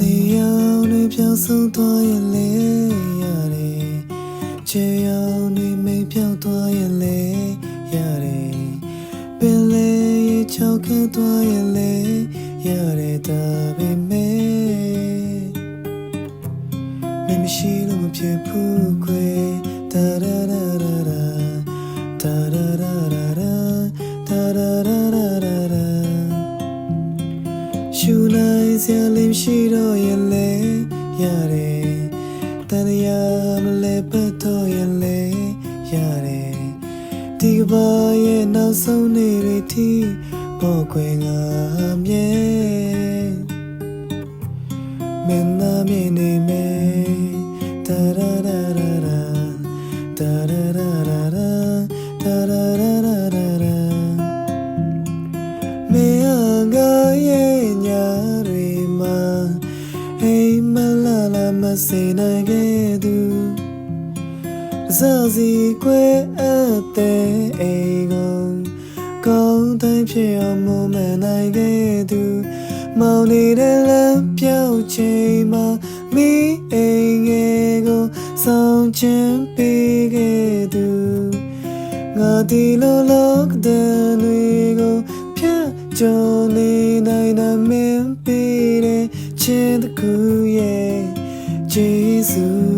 နေရောင်တွေပြောင်းဆုံးသွားရင်လေရတယ်ချေရောင်တွေမိတ်ပြောင်းသွားရင်လေရတယ်ပင်လေရေချောက်ခတ်သွားရင်လေရတယ်ဒါပေမဲ့မင်းမရှိလို့မဖြစ်ဘူးခွေဒါဒါဒါဒါဒါဒါဒါဒါဒါဒါဒါဒါဒါဒါဒါရှူနိုင် စရာလေးမရှိတော့ရင်လေရတယ်တန်ရာမလဲပတ်တော့ရင်လေရတယ်ဒီကဘာရဲ့နောက်ဆုံးနေ့တွေထိပေါ်ခွင့်ငါမြဲမင်းနာမည်နေမယ်တာရာရာရာ မ်မလာလာမစိနိုင်ခဲ့သူစစီကွယ်အပ်တဲ့အိမ်ကိုကောင်းတိုင်းဖြစ်အောင်မမနိုင်ခဲ့သူမောင်နေတဲ့လမ်းပြောင်းချိန်မှာမိအိမ်ငယ်ကိုဆောင်ချင်ပေးခဲ့သူငါဒီလိုလောကတဲ့တွေကိုဖြတ်ကျော် ချင်းတစ်ခုရဲ့ Jesus